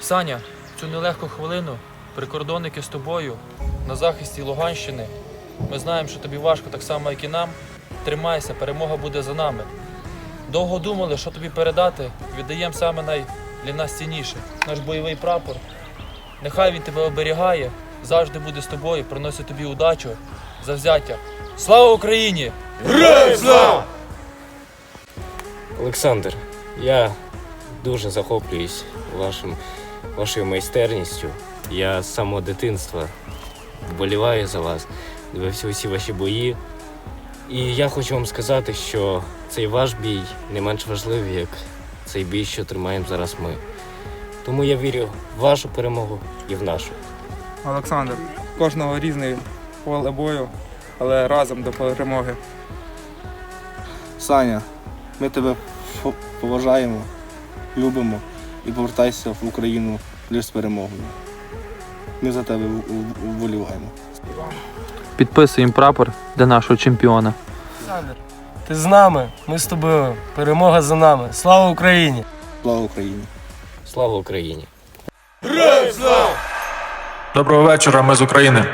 Саня, цю нелегку хвилину прикордонники з тобою на захисті Луганщини. Ми знаємо, що тобі важко так само, як і нам. Тримайся, перемога буде за нами. Довго думали, що тобі передати, віддаємо саме най для нас цінніше. Наш бойовий прапор. Нехай він тебе оберігає, завжди буде з тобою, приносить тобі удачу, завзяття. Слава Україні! Олександр, я дуже захоплююсь вашим, вашою майстерністю. Я з самого дитинства вболіваю за вас, дивився усі ваші бої. І я хочу вам сказати, що цей ваш бій не менш важливий, як цей бій, що тримаємо зараз ми. Тому я вірю в вашу перемогу і в нашу. Олександр, кожного різний поле бою, але разом до перемоги. Саня, ми тебе поважаємо, любимо і повертайся в Україну лише з перемогою. Ми за тебе вболіваємо. Підписуємо прапор для нашого чемпіона. Олександр, ти з нами, ми з тобою. Перемога за нами. Слава Україні! Слава Україні! Слава Україні! Доброго вечора, ми з України.